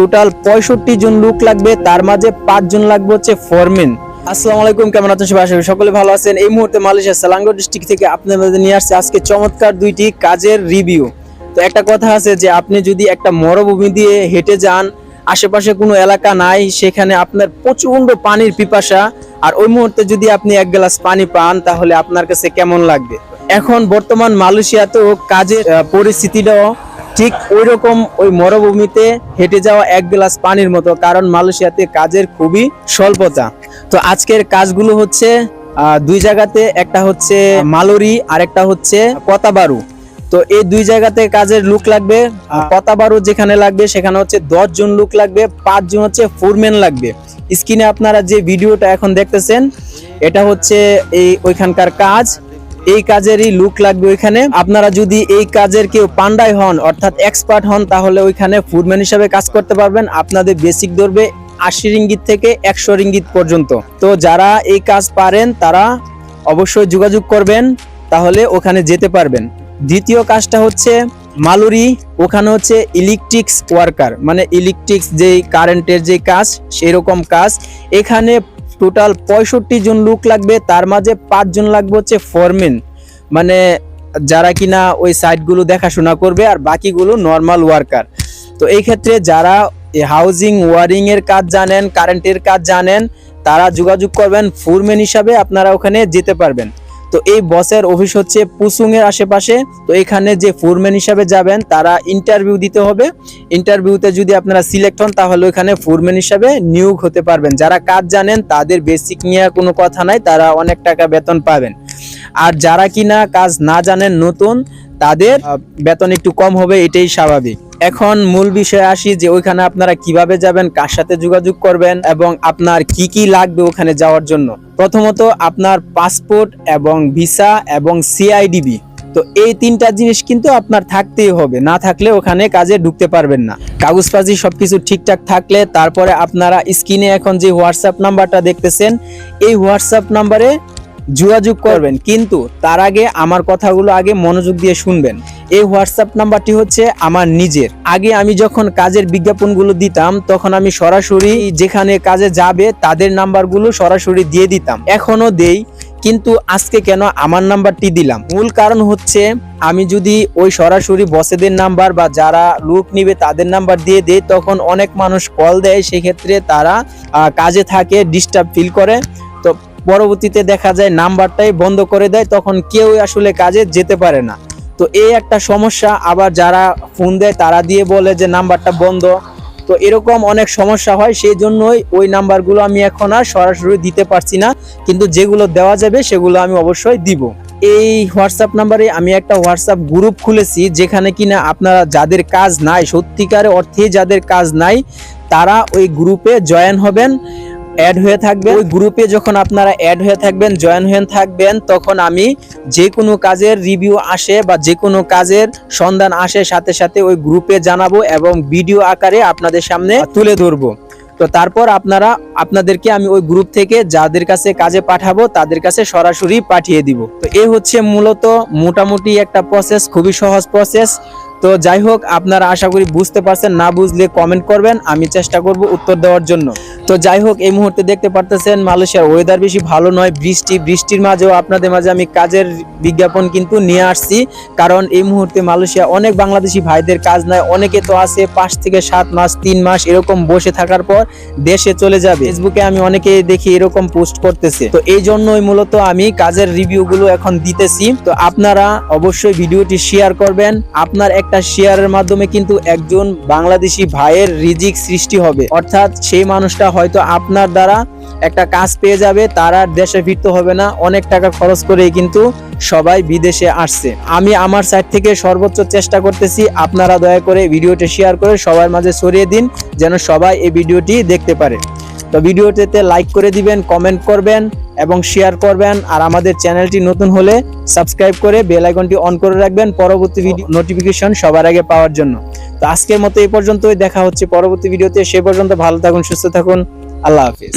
Total পঁয়ষট্টি জন লোক লাগবে, তার মাঝে পাঁচজন লাগবে হচ্ছে ফরমেন আসসালামু আলাইকুম, কেমন আছেন সবাই? সকলে ভালো আছেন। এই মুহূর্তে মালয়েশিয়া সালাঙ্গো ডিস্ট্রিক্ট থেকে নিয়ে আসছে আজকে চমৎকার দুইটি কাজের রিভিউ তো একটা কথা আছে যে, আপনি যদি একটা মরুভূমি দিয়ে হেঁটে যান, আশেপাশে কোনো এলাকা নাই, সেখানে আপনার প্রচণ্ড পানির পিপাসা, আর ওই মুহূর্তে যদি আপনি এক গ্লাস পানি পান, তাহলে আপনার কাছে কেমন লাগবে? এখন বর্তমান মালয়েশিয়াতেও কাজের পরিস্থিতিটাও ঠিক ওই রকম ওই মরুভূমিতে হেঁটে যাওয়া এক গ্লাস পানির মতো, কারণ মালয়েশিয়াতে কাজের খুবই স্বল্পতা। তো আজকের কাজগুলো হচ্ছে দুই জায়গাতে একটা হচ্ছে মালুরি আর একটা হচ্ছে কতাবারু তো এই দুই জায়গাতে কাজের লুক লাগবে কতাবারু যেখানে লাগবে সেখানে হচ্ছে দশ জন লুক লাগবে, পাঁচ জন হচ্ছে ফোরম্যান লাগবে। স্ক্রিনে আপনারা যে ভিডিওটা এখন দেখতেছেন, এটা হচ্ছে এই ওইখানকার কাজ। এই কাজেরই লুক লাগবে ওইখানে। আপনারা যদি এই কাজের কেউ পান্ডাই হন, অর্থাৎ এক্সপার্ট হন, তাহলে ওইখানে ফুডম্যান হিসাবে কাজ করতে পারবেন। আপনাদের বেসিক ধরবে আশি রিঙ্গিত থেকে একশো রিঙ্গিত পর্যন্ত। তো যারা এই কাজ পারেন, তারা অবশ্যই যোগাযোগ করবেন, তাহলে ওখানে যেতে পারবেন। দ্বিতীয় কাজটা হচ্ছে মালুরি, ওখানে হচ্ছে ইলেকট্রিক্স ওয়ার্কার মানে ইলেকট্রিক্স যেই কারেন্টের যে কাজ সেই রকম কাজ। এখানে টোটাল পঁয়ষট্টি জন লুক লাগবে, তার মাঝে পাঁচজন লাগবে হচ্ছে ফরমেন মানে যারা কিনা ওই সাইটগুলো দেখাশোনা করবে আর বাকিগুলো নর্মাল ওয়ার্কার তো এই ক্ষেত্রে যারা হাউজিং ওয়ারিং এর কাজ জানেন কারেন্টের কাজ জানেন, তারা যোগাযোগ করবেন ফোরম্যান হিসাবে আপনারা ওখানে যেতে পারবেন। তো এই বসের অফিস হচ্ছে পুসুং এর আশেপাশে। তো এখানে যে ফোরম্যান হিসাবে যাবেন, তারা ইন্টারভিউ দিতে হবে। ইন্টারভিউতে যদি আপনারা সিলেক্ট হন, তাহলে ওখানে ফোরম্যান হিসাবে নিয়োগ হতে পারবেন। যারা কাজ জানেন, তাদের বেসিক নিয়ে কোনো কথা নাই, তারা অনেক টাকা বেতন পাবেন। আর যারা কিনা কাজ না জানেন, নতুন, তাদের বেতন একটু কম হবে, এটাই স্বাভাবিক। এখন মূল বিষয়ে আসি যে ওইখানে আপনারা কীভাবে যাবেন, কার সাথে যোগাযোগ করবেন এবং আপনার কি কি লাগবে ওখানে যাওয়ার জন্য। প্রথমত আপনার পাসপোর্ট এবং ভিসা এবং সিআইডিবি তো এই তিনটা জিনিস কিন্তু আপনার থাকতেই হবে, না থাকলে ওখানে কাজে ঢুকতে পারবেন না। কাগজপাজি সবকিছু ঠিকঠাক থাকলে তারপরে আপনারা স্ক্রিনে এখন যে হোয়াটসঅ্যাপ নাম্বারটা দেখতেছেন, এই হোয়াটসঅ্যাপ নাম্বারে যোগাযোগ করবেন। কিন্তু তার আগে আমার কথাগুলো আগে মনোযোগ দিয়ে শুনবেন। এই হোয়াটসঅ্যাপ নাম্বারটি হচ্ছে আমার নিজের। আগে আমি যখন কাজের বিজ্ঞাপনগুলো দিতাম, তখন আমি সরাসরি যেখানে কাজে যাবে তাদের নাম্বারগুলো সরাসরি দিয়ে দিতাম। এখনও দেই, কিন্তু আজকে কেন আমার নাম্বারটি দিলাম? মূল কারণ হচ্ছে, আমি যদি ওই সরাসরি বসেদের নাম্বার বা যারা লুক নিবে তাদের নাম্বার দিয়ে দেই, তখন অনেক মানুষ কল দেয়, সেক্ষেত্রে তারা কাজে থাকে, ডিস্টার্ব ফিল করে। তো পরবর্তীতে দেখা যায়, নাম্বারটাই বন্ধ করে দেয়, তখন কেউ আসলে কাজে যেতে পারে না। তো এই একটা সমস্যা। আবার যারা ফোন দেয়, তারা দিয়ে বলে যে নাম্বারটা বন্ধ। তো এরকম অনেক সমস্যা হয় সেই জন্যই ওই নাম্বারগুলো আমি এখন আর সরাসরি দিতে পারছি না। কিন্তু যেগুলো দেওয়া যাবে, সেগুলো আমি অবশ্যই দিব। এই হোয়াটসঅ্যাপ নাম্বারে আমি একটা হোয়াটসঅ্যাপ গ্রুপ খুলেছি, যেখানে কিনা আপনারা যাদের কাজ নাই, সত্যিকারে অর্থে যাদের কাজ নাই, তারা ওই গ্রুপে জয়েন হবেন। অ্যাড হয়ে থাকবে ওই গ্রুপে যখন আপনারা অ্যাড হয়ে থাকবেন জয়েন হয়ে থাকবেন, তখন আমি যে কোনো কাজের রিভিউ আসে বা যে কোনো কাজের সন্ধান আসে, সাথে সাথে ওই গ্রুপে জানাব এবং ভিডিও আকারে আপনাদের সামনে তুলে ধরবো। তো তারপর আপনারা, আপনাদেরকে আমি ওই গ্রুপ থেকে যাদের কাছে কাজে পাঠাবো, তাদের কাছে সরাসরি পাঠিয়ে দিব। তো এ হচ্ছে মূলত মোটামুটি একটা প্রসেস খুবই সহজ প্রসেস তো যাই হোক, আপনারা আশা করি বুঝতে পারছেন, না বুঝলে কমেন্ট করবেন, আমি চেষ্টা করব উত্তর দেওয়ার জন্য। তো যাই হোক, এই মুহূর্তে দেখতে পারতেছেন, মালয়েশিয়ার ওয়েদার বেশি ভালো নয়, বৃষ্টি, বৃষ্টির মাঝেও আপনাদের মাঝে আমি কাজের বিজ্ঞাপন কিন্তু নিয়ে আসছি। কারণ এই মুহূর্তে মালয়েশিয়া অনেক বাংলাদেশি ভাইদের কাজ নাই, অনেকে তো আছে পাঁচ থেকে সাত মাস, তিন মাস এরকম বসে থাকার পর দেশে চলে যাবে। ফেসবুকে আমি অনেকে দেখি এরকম পোস্ট করতেছে। তো এই জন্যই মূলত আমি কাজের রিভিউগুলো এখন দিতেছি। তো আপনারা অবশ্যই ভিডিওটি শেয়ার করবেন। আপনার একটা শেয়ারের মাধ্যমে কিন্তু একজন বাংলাদেশি ভাইয়ের রিজিক সৃষ্টি হবে। অর্থাৎ সেই মানুষটা হয়তো আপনার দ্বারা একটা কাজ পেয়ে যাবে, তার আর দেশে ফিরতে হবে না। অনেক টাকা খরচ করেই কিন্তু সবাই বিদেশে আসছে। আমি আমার সাইড থেকে সর্বোচ্চ চেষ্টা করতেছি, আপনারা দয়া করে ভিডিওটি শেয়ার করে সবার মাঝে ছড়িয়ে দিন, যেন সবাই এই ভিডিওটি দেখতে পারে। তো ভিডিওটিতে লাইক করে দিবেন কমেন্ট করবেন এবং শেয়ার করবেন আর আমাদের চ্যানেলটি নতুন হলে সাবস্ক্রাইব করে বেল আইকনটি অন করে রাখবেন পরবর্তী ভিডিও নোটিফিকেশন সবার আগে পাওয়ার জন্য তো আজকের মতো এই পর্যন্তই দেখা হচ্ছে পরবর্তী ভিডিওতে সে পর্যন্ত ভালো থাকুন সুস্থ থাকুন আল্লাহ হাফিজ